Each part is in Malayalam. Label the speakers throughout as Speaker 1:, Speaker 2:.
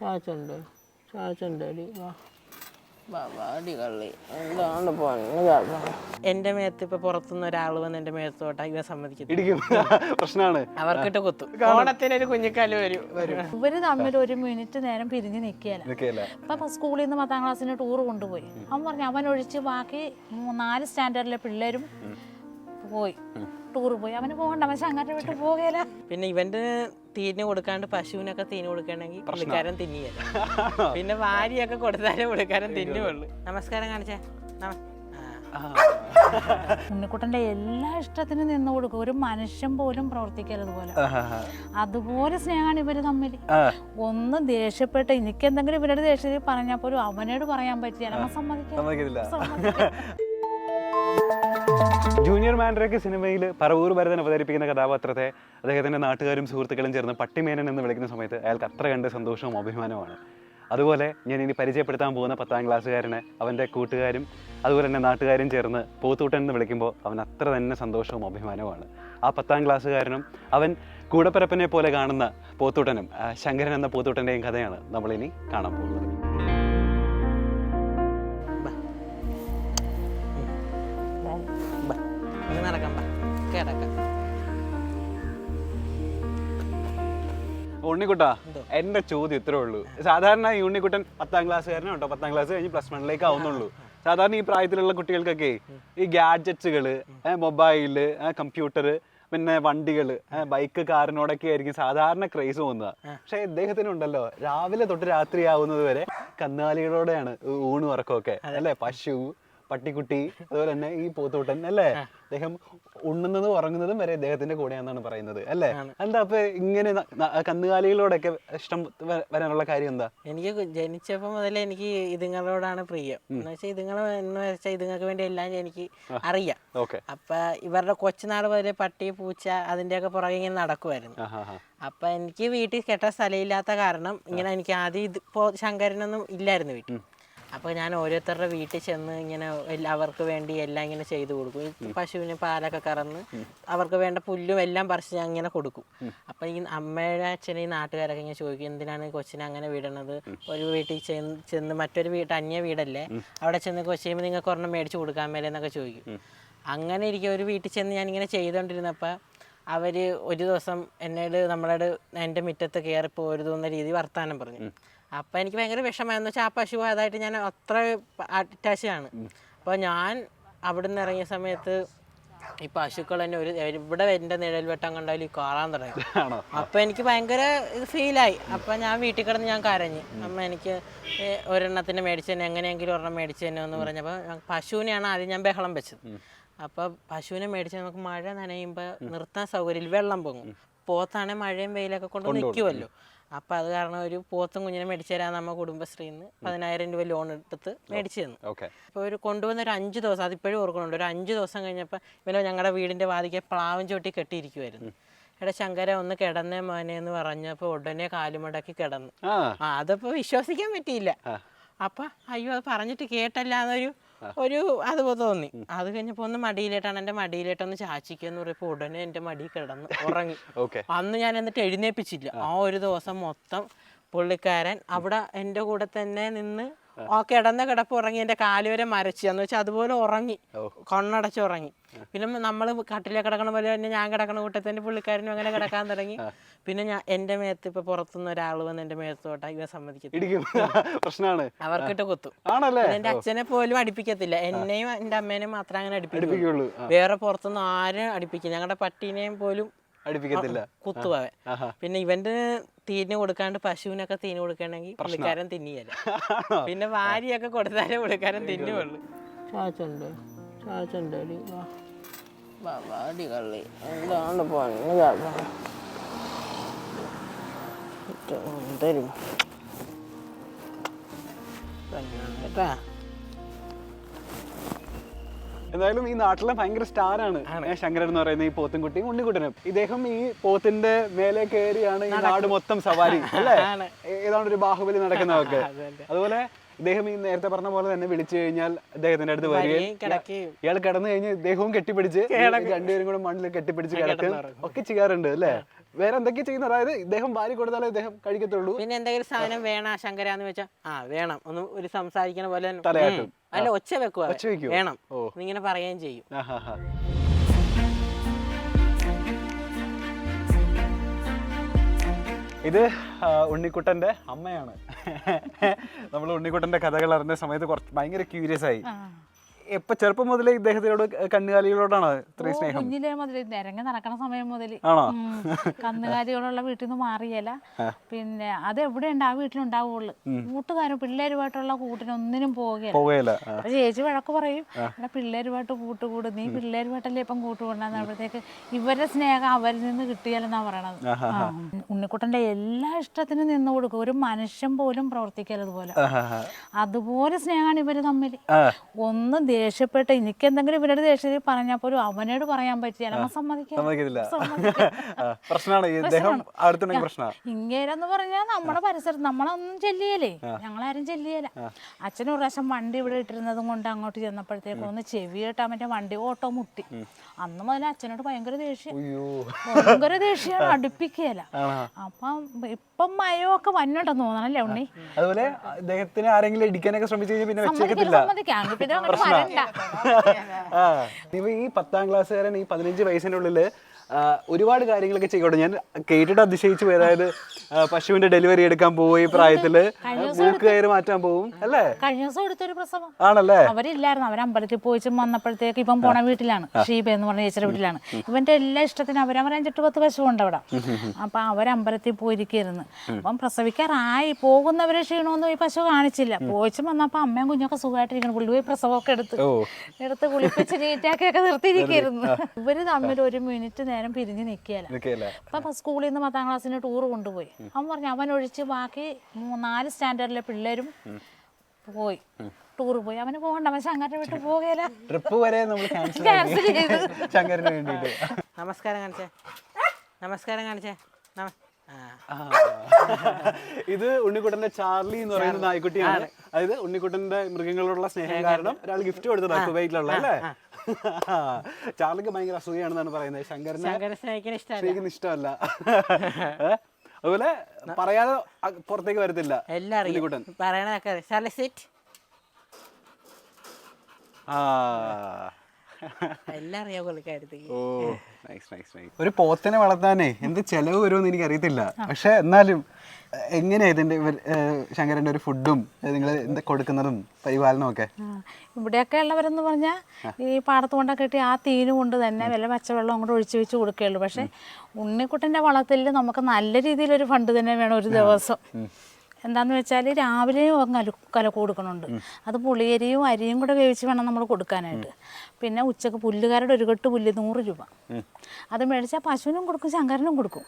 Speaker 1: ചാച്ചുണ്ട് ചാച്ചുണ്ട് അടി. വാ. എന്റെ മേത്ത് ഇപ്പൊ പുറത്തുനിന്ന് ഒരാൾ വന്ന് എന്റെ മേത്തോട്ടാ ഇവ സമ്മതിക്കുന്നു അവർക്കിട്ട് കുത്തും. ഓണത്തിനൊരു കുഞ്ഞിക്കാൽ വരും വരും.
Speaker 2: ഇവർ തമ്മിൽ ഒരു മിനിറ്റ് നേരം പിരിഞ്ഞ് നിൽക്കുകയല്ല.
Speaker 3: അപ്പൊ
Speaker 2: ഇപ്പൊ സ്കൂളിൽ നിന്ന് പത്താം ക്ലാസ്സിന് ടൂർ കൊണ്ടുപോയി. അവൻ പറഞ്ഞു അവൻ ഒഴിച്ച് ബാക്കി നാല് സ്റ്റാൻഡേർഡിലെ പിള്ളേരും പോയി. ടൂർ പോയി. അവന് പോകണ്ട അവൻ അങ്ങനെ വിട്ട് പോകല.
Speaker 1: പിന്നെ ഇവന്റെ തീന് കൊടുക്കാണ്ട് പശുവിനൊക്കെ തീന് കൊടുക്കണമെങ്കിൽ പുള്ളിക്കാരൻ തിന്നിയല്ല പിന്നെ വാരിയൊക്കെ കൊടുത്താലേ പുള്ളിക്കാരൻ തിന്നുള്ളൂ. നമസ്കാരം കാണിച്ചേ.
Speaker 2: ഉണ്ണിക്കുട്ടന്റെ എല്ലാ ഇഷ്ടത്തിനും നിന്ന് കൊടുക്കും. ഒരു മനുഷ്യൻ പോലും പ്രവർത്തിക്കരുത് പോലെ. അതുപോലെ സ്നേഹമാണ് ഇവർ തമ്മിൽ ഒന്ന് ദേഷ്യപ്പെട്ട് എനിക്ക് എന്തെങ്കിലും ഇവരുടെ ദേഷ്യത്തിൽ പറഞ്ഞാൽ പോലും അവനോട് പറയാൻ പറ്റില്ല. നമ്മ
Speaker 3: സമ്മതിക്കില്ല ജൂനിയർ മാൻഡ്രേക്ക് സിനിമയിൽ പറവൂർ ഭരതൻ അവതരിപ്പിക്കുന്ന കഥാപാത്രത്തെ അദ്ദേഹത്തിന്റെ നാട്ടുകാരും സുഹൃത്തുക്കളും ചേർന്ന് പട്ടിമേനൻ എന്ന് വിളിക്കുന്ന സമയത്ത് അയാൾക്ക് അത്ര കണ്ട് സന്തോഷവും അഭിമാനവുമാണ്. അതുപോലെ ഞാൻ ഇനി പരിചയപ്പെടുത്താൻ പോകുന്ന പത്താം ക്ലാസ്സുകാരനെ അവന്റെ കൂട്ടുകാരും അതുപോലെ തന്നെ നാട്ടുകാരും ചേർന്ന് പോത്തൂട്ടൻ എന്ന് വിളിക്കുമ്പോൾ അവൻ അത്ര തന്നെ സന്തോഷവും അഭിമാനവുമാണ്. ആ പത്താം ക്ലാസ്സുകാരനും അവൻ കൂടപ്പരപ്പനെ പോലെ കാണുന്ന പോത്തൂട്ടനും ശങ്കരൻ എന്ന പോത്തൂട്ടന്റെയും കഥയാണ് നമ്മളിനി കാണാൻ പോകുന്നത്. ഉണ്ണിക്കുട്ടാ എന്റെ ചോദ്യം ഇത്രേ ഉള്ളൂ. സാധാരണ ഈ ഉണ്ണിക്കുട്ടൻ പത്താം ക്ലാസ്സുകാരനോ കേട്ടോ. പത്താം ക്ലാസ് കഴിഞ്ഞ് പ്ലസ് വണ്ണിലേക്ക് ആവുന്നുള്ളൂ. സാധാരണ ഈ പ്രായത്തിലുള്ള കുട്ടികൾക്കൊക്കെ ഈ ഗാഡ്ജറ്റ്സുകൾ മൊബൈൽ കമ്പ്യൂട്ടർ പിന്നെ വണ്ടികൾ ബൈക്ക് കാറിനോടൊക്കെ ആയിരിക്കും സാധാരണ ക്രേസ് തോന്നുക. പക്ഷെ ഇദ്ദേഹത്തിനുണ്ടല്ലോ രാവിലെ തൊട്ട് രാത്രി ആവുന്നത് വരെ കന്നുകാലികളോടെയാണ് ഊണ് ഉറക്കമൊക്കെ അല്ലേ? പശു പട്ടിക്കുട്ടി അതുപോലെ തന്നെ ഈ പോത്തൂട്ടൻ അല്ലേ? അദ്ദേഹം ഉണ്ണുന്നതും ഉറങ്ങുന്നതും വരെ അദ്ദേഹത്തിന്റെ കൂടെയാണെന്നാണ് പറയുന്നത് അല്ലേ? എന്താ അപ്പൊ ഇങ്ങനെ കന്നുകാലികളോടൊക്കെ ഇഷ്ടം വരാനുള്ള കാര്യം എന്താ?
Speaker 1: എനിക്ക് ജനിച്ചപ്പോ മുതൽ മുതലേ എനിക്ക് ഇതുങ്ങളോടാണ് പ്രിയം. എന്ന് വെച്ചാൽ ഇതുങ്ങൾ എന്ന് വെച്ചാൽ ഇതുങ്ങൾക്ക് വേണ്ടി എല്ലാം എനിക്ക് അറിയാം.
Speaker 3: ഓക്കെ.
Speaker 1: അപ്പൊ ഇവരുടെ കൊച്ചുനാൾ മുതലേ പട്ടി പൂച്ച അതിന്റെയൊക്കെ പുറകെ ഇങ്ങനെ നടക്കുമായിരുന്നു അപ്പൊ എനിക്ക് വീട്ടിൽ കെട്ട സ്ഥലമില്ലാത്ത കാരണം ഇങ്ങനെ എനിക്ക് ആദ്യം ഇത് ഇപ്പോ ശങ്കരനൊന്നും ഇല്ലായിരുന്നു വീട്ടിൽ. അപ്പൊ ഞാൻ ഓരോരുത്തരുടെ വീട്ടിൽ ചെന്ന് ഇങ്ങനെ അവർക്ക് വേണ്ടി എല്ലാം ഇങ്ങനെ ചെയ്തു കൊടുക്കും. ഈ പശുവിന് പാലൊക്കെ കറന്ന് അവർക്ക് വേണ്ട പുല്ലും എല്ലാം പറിച്ച് ഞാൻ ഇങ്ങനെ കൊടുക്കും. അപ്പോൾ ഈ അമ്മയുടെ അച്ഛനെ ഈ നാട്ടുകാരൊക്കെ ഇങ്ങനെ ചോദിക്കും എന്തിനാണ് കൊച്ചിനെ അങ്ങനെ വിടണത്? ഒരു വീട്ടിൽ ചെന്ന് ചെന്ന് മറ്റൊരു വീട്ട് അന്യ വീടല്ലേ? അവിടെ ചെന്ന് കൊച്ചിയുമ്പോൾ നിങ്ങൾക്ക് ഒരെണ്ണം മേടിച്ച് കൊടുക്കാൻ മേലെ എന്നൊക്കെ ചോദിക്കും. അങ്ങനെ ഇരിക്കും. ഒരു വീട്ടിൽ ചെന്ന് ഞാനിങ്ങനെ ചെയ്തുകൊണ്ടിരുന്നപ്പോൾ അവർ ഒരു ദിവസം എന്നോട് നമ്മളോട് എന്റെ മുറ്റത്ത് കയറി പോരുതെന്ന രീതി വർത്തമാനം പറഞ്ഞു. അപ്പം എനിക്ക് ഭയങ്കര വിഷമമായെന്ന് വെച്ചാൽ ആ പശു അതായിട്ട് ഞാൻ അത്ര അറ്റാച്ച് ആണ് അപ്പോൾ ഞാൻ അവിടുന്ന് ഇറങ്ങിയ സമയത്ത് ഈ പശുക്കൾ തന്നെ ഒരു ഇവിടെ എന്റെ നിഴൽ വെട്ടം കണ്ടാലും ഈ കാറാൻ തുടങ്ങി. അപ്പൊ എനിക്ക് ഭയങ്കര ഇത് ഫീലായി. അപ്പൊ ഞാൻ വീട്ടിൽ കിടന്ന് ഞാൻ കരഞ്ഞു. അമ്മ എനിക്ക് ഒരെണ്ണത്തിന്റെ ഒരെണ്ണത്തിന് മേടിച്ചു തന്നെ എങ്ങനെയെങ്കിലും ഒരെണ്ണം മേടിച്ചു തന്നെ എന്ന് പറഞ്ഞപ്പോൾ പശുവിനെയാണ് ആദ്യം ഞാൻ ബഹളം വെച്ചത്. അപ്പൊ പശുവിനെ മേടിച്ച് നമുക്ക് മഴ നനയുമ്പോൾ നിർത്താൻ സൗകര്യമില്ല വെള്ളം പൊങ്ങും. പോത്താണെ മഴയും വെയിലൊക്കെ കൊണ്ട് നിൽക്കുമല്ലോ അപ്പൊ അത് കാരണം ഒരു പോത്തും കുഞ്ഞിനെ മേടിച്ചു തരാൻ നമ്മ കുടുംബശ്രീന്ന് പതിനായിരം രൂപ ലോൺ എടുത്ത് മേടിച്ചു തന്നു.
Speaker 3: അപ്പൊ
Speaker 1: അപ്പോൾ ഒരു കൊണ്ടുവന്ന ഒരു അഞ്ച് ദിവസം അതിപ്പോഴും ഓർക്കുന്നുണ്ട്. ഒരു അഞ്ച് ദിവസം കഴിഞ്ഞപ്പോൾ ഇവനെ ഞങ്ങളുടെ വീടിന്റെ വാതിക്കെ പ്ലാവും ചോട്ടി കെട്ടിയിരിക്കുമായിരുന്നു എടാ ശങ്കര ഒന്ന് കിടന്നേ മോനെ എന്ന് പറഞ്ഞപ്പോൾ ഉടനെ കാലുമടക്കി കിടന്നു.
Speaker 3: ആ.
Speaker 1: അതപ്പോൾ വിശ്വസിക്കാൻ പറ്റിയില്ല. അപ്പം അയ്യോ അത് പറഞ്ഞിട്ട് കേട്ടല്ല എന്നൊരു ഒരു അത് തോന്നി. അത് കഴിഞ്ഞപ്പോ ഒന്ന് മടിയിലേട്ടാണ്. എന്റെ മടിയിലേട്ടൊന്ന് ചാച്ചിക്കെന്ന് പറയുമ്പോ ഉടനെ എന്റെ മടി കിടന്ന് ഉറങ്ങി.
Speaker 3: ഓക്കെ.
Speaker 1: അന്ന് ഞാൻ എന്നിട്ട് എഴുന്നേപ്പിച്ചില്ല. ആ ഒരു ദിവസം മൊത്തം പുള്ളിക്കാരൻ അവിടെ എന്റെ കൂടെ തന്നെ നിന്ന് ആ കിടന്ന കിടപ്പ് ഉറങ്ങി എന്റെ കാൽ വരെ മരച്ചു. എന്ന് വെച്ചാൽ അതുപോലെ ഉറങ്ങി. കണ്ണടച്ച് ഉറങ്ങി. പിന്നെ നമ്മൾ കട്ടിലെ കിടക്കണ പോലെ തന്നെ ഞാൻ കിടക്കണ കൂട്ടത്തിന്റെ പുള്ളിക്കാരനും അങ്ങനെ കിടക്കാൻ തുടങ്ങി. പിന്നെ ഞാൻ എന്റെ മേത്ത് ഇപ്പൊ പുറത്തുനിന്ന് ഒരാൾ വന്ന് എന്റെ മേത്തോട്ടാ ഇവ സമ്മതിക്കത്തില്ല. അവർക്കിട്ട് കുത്തും. എന്റെ അച്ഛനെ പോലും അടിപ്പിക്കത്തില്ല. എന്നെയും എന്റെ അമ്മേനെയും മാത്രം അങ്ങനെ അടിപ്പിക്കുള്ളൂ. വേറെ പുറത്തുനിന്ന് ആരും അടിപ്പിക്കും ഞങ്ങളുടെ പട്ടീനെയും പോലും
Speaker 3: അടുപ്പിക്കത്തില്ല.
Speaker 1: കുത്തുവവൻ പിന്നെ ഇവന്റെ തീന് കൊടുക്കാണ്ട് പശുവിനൊക്കെ തീന് കൊടുക്കണമെങ്കിൽ പുള്ളിക്കാരൻ തിന്നിയല്ല പിന്നെ വാരിയൊക്കെ കൊടുത്താലേ പുള്ളിക്കാരൻ തിന്നുള്ളൂ. ചാച്ചുണ്ട് കള്ളി. എന്താണ് തരും. കേട്ടാ?
Speaker 3: എന്തായാലും ഈ നാട്ടിലെ ഭയങ്കര സ്റ്റാർ ആണ്. ഏ, ശങ്കരൻ എന്ന് പറയുന്ന ഈ പോത്തുംകുട്ടിയും ഉണ്ണിക്കുട്ടനും. ഇദ്ദേഹം ഈ പോത്തിന്റെ മേലെ കയറിയാണ് ഈ നാട് മൊത്തം സവാരി അല്ലേ. ഏതാണ്ട് ഒരു ബാഹുബലി നടക്കുന്നതൊക്കെ.
Speaker 1: അതെ, അതെ.
Speaker 3: അതുപോലെ ഇദ്ദേഹം ഈ നേരത്തെ പറഞ്ഞ പോലെ തന്നെ വിളിച്ചു കഴിഞ്ഞാൽ അദ്ദേഹത്തിന്റെ അടുത്ത് വരികയും ഇയാൾ കിടന്നു കഴിഞ്ഞ് ഇദ്ദേഹവും കെട്ടിപ്പിടിച്ച് രണ്ടുപേരും കൂടെ മണ്ണിൽ കെട്ടിപ്പിടിച്ച് കിടക്കും. ഒക്കെ ചെയ്യാറുണ്ട് അല്ലേ? വേറെ എന്തൊക്കെ ചെയ്യുന്ന അതായത് ഇദ്ദേഹം ഭാര്യ കൊടുത്താലേ ഇദ്ദേഹം കഴിക്കത്തുള്ളൂ.
Speaker 1: പിന്നെ എന്തെങ്കിലും സാധനം വേണം? ശങ്കരാന്ന് വെച്ചാൽ ആ വേണം. ഒന്ന് ഒരു സംസാരിക്കണ പോലെ അല്ല ഒച്ച വെക്കുക വേണം. ഇങ്ങനെ പറയുകയും ചെയ്യും.
Speaker 3: ഇത് ഉണ്ണിക്കുട്ടന്റെ അമ്മയാണ്. നമ്മൾ ഉണ്ണിക്കുട്ടന്റെ കഥകൾ അറിഞ്ഞ സമയത്ത് കുറച്ച് ഭയങ്കര ക്യൂരിയസ് ആയി. എപ്പൊ ചെറുപ്പം മുതലേ ഇദ്ദേഹത്തിനോട് കന്നുകാലികളോടാണ് ഇത്രയും സ്നേഹം?
Speaker 2: കുഞ്ഞിലേ മുതൽ നിരങ്ങി നടക്കണ സമയം മുതൽ
Speaker 3: ആണോ?
Speaker 2: കന്നുകാലികളുള്ള വീട്ടിൽ നിന്ന് മാറിയല്ല. പിന്നെ അത് എവിടെ ഉണ്ട് ആ വീട്ടിലുണ്ടാവുള്ളു. കൂട്ടുകാരും പിള്ളേരുമായിട്ടുള്ള കൂട്ടിനൊന്നിനും ഒന്നിനും
Speaker 3: പോവുകയില്ല.
Speaker 2: ചേച്ചി വഴക്ക് പറയും. എടാ പിള്ളേരുമായിട്ട് കൂട്ടുകൂടും. നീ പിള്ളേരുമായിട്ടല്ലേ ഇപ്പം കൂട്ടുകൂടുന്നപ്പോഴത്തേക്ക് ഇവരുടെ സ്നേഹം അവരിൽ നിന്ന് കിട്ടിയാലെന്നാ പറയണത്. ഉണ്ണിക്കുട്ടന്റെ എല്ലാ ഇഷ്ടത്തിനും നിന്ന് കൊടുക്കും. ഒരു മനുഷ്യൻ പോലും പ്രവർത്തിക്കരുത്
Speaker 3: പോലെ.
Speaker 2: അതുപോലെ സ്നേഹമാണ് ഇവർ തമ്മിൽ ഒന്ന് ദേഷ്യപ്പെട്ട് എനിക്ക് എന്തെങ്കിലും ഇവരുടെ ദേഷ്യത്തിൽ പറഞ്ഞാൽ പോലും അവനോട് പറയാൻ പറ്റില്ല. അവൻ
Speaker 3: സമ്മതിക്കില്ല. പ്രശ്നമാണ്.
Speaker 2: ഇങ്ങേരെന്ന് പറഞ്ഞാൽ നമ്മുടെ പരിസരത്ത് നമ്മളൊന്നും ചെല്ലിയല്ലേ? ഞങ്ങളാരും ചെല്ലിയല്ല. അച്ഛൻ ഒരു പ്രാവശ്യം വണ്ടി ഇവിടെ ഇട്ടിരുന്നതും കൊണ്ട് അങ്ങോട്ട് ചെന്നപ്പോഴത്തേക്കും ഒന്ന് ചെവിയിട്ട് അവന്റെ വണ്ടി ഓട്ടോ മുട്ടി. അന്ന് മുതൽ അച്ഛനോട് ഭയങ്കര ദേഷ്യം. ഭയങ്കര ദേഷ്യമാണ് അടുപ്പിക്കുകയല്ല അപ്പം ഇപ്പം മയമൊക്കെ വന്നിട്ടുണ്ടെന്ന് തോന്നണല്ലേ ഉണ്ണി?
Speaker 3: അതുപോലെ ഇദ്ദേഹത്തിന് ആരെങ്കിലും ഇടിക്കാനൊക്കെ ശ്രമിച്ചു കഴിഞ്ഞാൽ പിന്നെ വെച്ചേക്കത്തില്ല.
Speaker 2: സമ്മതിക്കാം സമ്മതിക്കാം പിന്നെ അങ്ങനെ
Speaker 3: ഇപ്പൊ ഈ പത്താം ക്ലാസ്സുകാരൻ ഈ പതിനഞ്ച് വയസ്സിനുള്ളിൽ ഒരുപാട് കാര്യങ്ങളൊക്കെ ചെയ്യട്ടെ. ഞാൻ കേട്ടിട്ട് അതിശയിച്ചു പോയി. അതായത് പശുവിന്റെ ഡെലിവറി എടുക്കാൻ പോയി പ്രായത്തിൽ. മൂക്ക് കയറി മാറ്റാൻ പോകും അല്ലേ?
Speaker 2: കഴിഞ്ഞ ദിവസം എടുത്തൊരു പ്രസവം.
Speaker 3: ആണല്ലേ?
Speaker 2: അവരില്ലായിരുന്നു. അവർ അമ്പലത്തിൽ പോയിച്ചും വന്നപ്പോഴത്തേക്ക് ഇപ്പം പോണ വീട്ടിലാണ്. ഷീബ എന്ന് പറഞ്ഞ ചേച്ചിയുടെ വീട്ടിലാണ്. ഇവന്റെ എല്ലാ ഇഷ്ടത്തിനും അവർ അഞ്ചെട്ട് പത്ത് പശുവുണ്ട് അവിടെ. അപ്പൊ അവരമ്പലത്തിൽ പോയിരിക്കുന്നു അപ്പം പ്രസവിക്കാറായി. പോകുന്നവരെ ക്ഷീണമൊന്നും ഈ പശു കാണിച്ചില്ല. പോയിച്ചും വന്നപ്പോ അമ്മയും കുഞ്ഞൊക്കെ സുഖമായിട്ടിരിക്കണം പുള്ളി പോയി പ്രസവമൊക്കെ എടുത്ത് എടുത്ത് കുളിപ്പിച്ച് നീറ്റാക്കിയൊക്കെ നിർത്തിയിരിക്കുന്നു ഇവർ തമ്മിൽ ഒരു മിനിറ്റ് നേരം പിരിഞ്ഞ് നിൽക്കുകയല്ല? അപ്പൊ സ്കൂളിൽ നിന്ന് പത്താം ക്ലാസ്സിന് ടൂർ കൊണ്ടുപോയി. അവൻ പറഞ്ഞു അവൻ ഒഴിച്ച് ബാക്കി നാല് സ്റ്റാൻഡേർഡിലെ പിള്ളേരും പോയി. ടൂർ പോയി. അവന് പോകണ്ട അവൻ ശങ്കരനെ വിട്ട് പോകയില്ല
Speaker 3: ട്രിപ്പ് വരെ നമ്മൾ ക്യാൻസൽ
Speaker 2: ക്യാൻസൽ ചെയ്ത്.
Speaker 3: ശങ്കരന് വേണ്ടിയിട്ട്
Speaker 1: നമസ്കാരം കാണിച്ചേ. നമസ്കാരം കാണിച്ചേ.
Speaker 3: ഇത് ഉണ്ണിക്കുട്ടന്റെ ചാർലി എന്ന് പറയുന്ന നായ്ക്കുട്ടിയാണ്. അതായത് ഉണ്ണിക്കുട്ടന്റെ മൃഗങ്ങളോടുള്ള സ്നേഹം കാരണം ഒരാൾ ഗിഫ്റ്റ് കൊടുത്തതാണ് കുവൈറ്റിലുള്ള അല്ലേ? ചാർലിക്ക് ഭയങ്കര അസൂയാണെന്നാണ് പറയുന്നത്. ശങ്കരനെ സ്നേഹിക്കുന്ന ഇഷ്ടമല്ല? അതുപോലെ പറയാതെ പുറത്തേക്ക് വരത്തില്ല.
Speaker 1: എല്ലാം അറിയാം.
Speaker 3: ഉണ്ണിക്കുട്ടൻ
Speaker 1: പറയണതൊക്കെ
Speaker 3: ആ.
Speaker 1: എല്ലാം
Speaker 3: ഓ നൈസ് നൈസ് നൈസ് ഒരു പോത്തിനെ വളർത്താനേ എന്ത് ചെലവ് വരുമെന്ന് എനിക്ക് അറിയത്തില്ല പക്ഷെ എന്നാലും എങ്ങനെയാ ഇതിന്റെ ഇവർ- ശങ്കരന്റെ ഒരു ഫുഡും നിങ്ങൾ എന്താ കൊടുക്കുന്നതും പരിപാലനവും ഒക്കെ?
Speaker 2: ഇവിടെയൊക്കെ ഉള്ളവരെന്ന് പറഞ്ഞാൽ ഈ പാടത്ത് കൊണ്ടൊക്കെ കിട്ടി ആ തീന് കൊണ്ട് തന്നെ വല്ല പച്ചവെള്ളം അങ്ങോട്ട് ഒഴിച്ചു വെച്ച് കൊടുക്കുകയുള്ളൂ. പക്ഷേ ഉണ്ണിക്കുട്ടന്റെ വളത്തിൽ നമുക്ക് നല്ല രീതിയിലൊരു ഫണ്ട് തന്നെ വേണം ഒരു ദിവസം. എന്താന്ന് വെച്ചാൽ രാവിലെയും കല കല കൊടുക്കണുണ്ട്. അത് പുളിയരിയും അരിയും കൂടെ വേവിച്ച് വേണം നമ്മൾ കൊടുക്കാനായിട്ട്. പിന്നെ ഉച്ചയ്ക്ക് പുല്ലുകാരുടെ ഒരു കെട്ട് പുല്ല് നൂറ് രൂപ. അത് മേടിച്ചാൽ പശുവിനും കൊടുക്കും ശങ്കരനും കൊടുക്കും.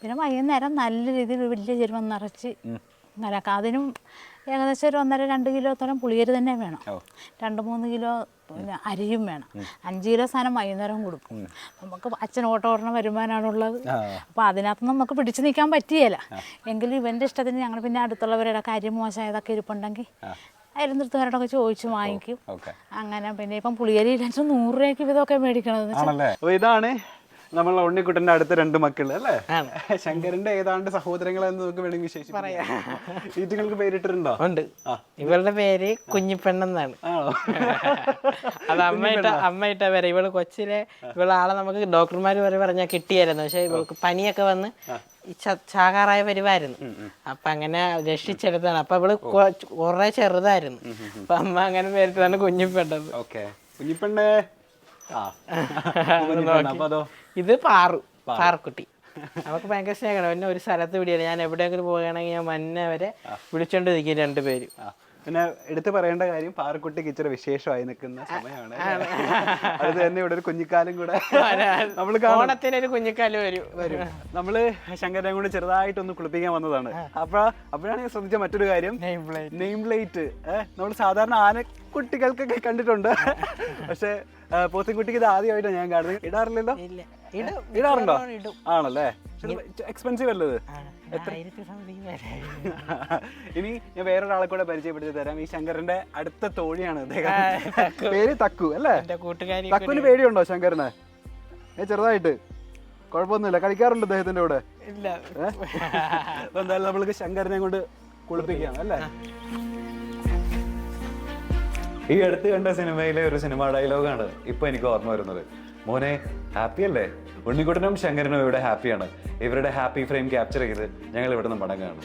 Speaker 2: പിന്നെ വൈകുന്നേരം നല്ല രീതിയിൽ വലിയ ചെരുവം നിറച്ച് നിലക്കാം അതിനും ഏകദേശം ഒരു ഒന്നര രണ്ട് കിലോത്തോളം പുളിയരി തന്നെ വേണം. രണ്ട് മൂന്ന് കിലോ പിന്നെ അരിയും വേണം. അഞ്ച് കിലോ സാധനം വൈകുന്നേരം കൊടുക്കും. നമുക്ക് അച്ഛൻ ഓട്ടോ ഓടണ വരുമാനമാണുള്ളത്. അപ്പോൾ അതിനകത്ത് നമുക്ക് പിടിച്ചു നിൽക്കാൻ പറ്റിയല്ല എങ്കിലും ഇവന്റെ ഇഷ്ടത്തിന് ഞങ്ങൾ പിന്നെ അടുത്തുള്ളവരുടെ കാര്യം മോശമായതൊക്കെ ഇരിപ്പുണ്ടെങ്കിൽ അയൽനിർത്തുകാരോടൊക്കെ ചോദിച്ചു വാങ്ങിക്കും. അങ്ങനെ പിന്നെ ഇപ്പം പുളിയരി ഇല്ലാത്ത നൂറ് രൂപയ്ക്ക് ഇതൊക്കെ മേടിക്കണത്
Speaker 3: ഇതാണ് നമ്മളെ ഉണ്ണിക്കുട്ടന്റെ അടുത്ത രണ്ട് മക്കൾ അല്ലേ? ശങ്കരന്റെ ഏതാണ്ട് സഹോദരങ്ങളെന്ന് നമുക്ക് വേണമെങ്കിൽ വിശേഷിക്കാം ഈറ്റുങ്ങൾക്ക് പേരിട്ടിട്ടുണ്ടോ?
Speaker 1: ഉണ്ട്. ഇവളുടെ പേര് കുഞ്ഞിപ്പെണ്ണെന്നാണ്. അത് അമ്മയിട്ട അമ്മയിട്ട പേര്. ഇവൾ കൊച്ചിലെ ഇവളെ ആളെ നമുക്ക് ഡോക്ടർമാര് വരെ പറഞ്ഞാൽ കിട്ടിയായിരുന്നു. പക്ഷെ ഇവൾക്ക് പനിയൊക്കെ വന്ന് ചാകാറായ വരുമായിരുന്നു അപ്പൊ അങ്ങനെ രക്ഷിച്ചെടുത്താണ് അപ്പൊ ഇവൾ കൊ- കുറെ ചെറുതായിരുന്നു. അപ്പൊ അമ്മ അങ്ങനെ പേരിട്ടാണ് കുഞ്ഞിപ്പെണ്ണത്.
Speaker 3: ഓക്കെ. കുഞ്ഞിപ്പെണ്ണേ? ആ. അപ്പൊ അതോ
Speaker 1: ഇത് പാറു പാറക്കുട്ടി. നമുക്ക് ഭയങ്കര സ്നേഹമാണ്. പിന്നെ ഒരു സ്ഥലത്ത് വിടിയാണ് ഞാൻ എവിടെയെങ്കിലും പോവുകയാണെങ്കിൽ ഞാൻ മന്നെ വരെ വിളിച്ചോണ്ട് നിൽക്കും രണ്ടുപേരും
Speaker 3: പിന്നെ എടുത്തു പറയേണ്ട കാര്യം പാറക്കുട്ടിക്ക് ഇച്ചിരി വിശേഷമായി നിൽക്കുന്ന സമയമാണ്. അത് തന്നെ ഇവിടെ ഒരു കുഞ്ഞിക്കാലം കൂടെ നമ്മൾ
Speaker 1: ഓണത്തിന് ഒരു കുഞ്ഞിക്കാലം വരും.
Speaker 3: വരും. നമ്മൾ ശങ്കരനെ കൊണ്ട് ചെറുതായിട്ടൊന്ന് കുളിപ്പിക്കാൻ വന്നതാണ്. അപ്പൊ അപ്പോഴാണ് ഞാൻ ശ്രദ്ധിച്ച മറ്റൊരു കാര്യം. നെയിം പ്ലേറ്റ് നമ്മൾ സാധാരണ ആനക്കുട്ടികൾക്കൊക്കെ കണ്ടിട്ടുണ്ട്. പക്ഷേ പോത്തിൻകുട്ടിക്ക് ഇത് ആദ്യമായിട്ടാണ് ഞാൻ കാണുന്നത്. ഇടാറില്ലല്ലോ? ഇടാറുണ്ടോ? ആണല്ലേ? എക്സ്പെൻസീവ് അല്ലത് ഇനി ഞാൻ വേറൊരാളെ കൂടെ പരിചയപ്പെടുത്തി തരാം. ഈ ശങ്കറിന്റെ അടുത്ത തോഴിയാണ് പേര് തക്കു അല്ലേ? തക്കുവിന് പേടിയുണ്ടോ ശങ്കറിന് ഏ ചെറുതായിട്ട്. കുഴപ്പമൊന്നുമില്ല. കളിക്കാറുണ്ട് അദ്ദേഹത്തിന്റെ കൂടെ?
Speaker 1: ഇല്ല.
Speaker 3: എന്തായാലും നമ്മൾക്ക് ശങ്കറിനെ കൊണ്ട് കുളിപ്പിക്കാം അല്ലേ? ഈ അടുത്ത് കണ്ട സിനിമയിലെ ഒരു സിനിമ ഡയലോഗാണ് ഇപ്പൊ എനിക്ക് ഓർമ്മ വരുന്നത്. മോനെ ഹാപ്പി അല്ലേ? ഉണ്ണിക്കുട്ടനും ശങ്കരനും ഇവിടെ ഹാപ്പിയാണ് ഇവരുടെ ഹാപ്പി ഫ്രെയിം ക്യാപ്ചർ ചെയ്ത് ഞങ്ങൾ ഇവിടെ നിന്ന് മടങ്ങുകയാണ്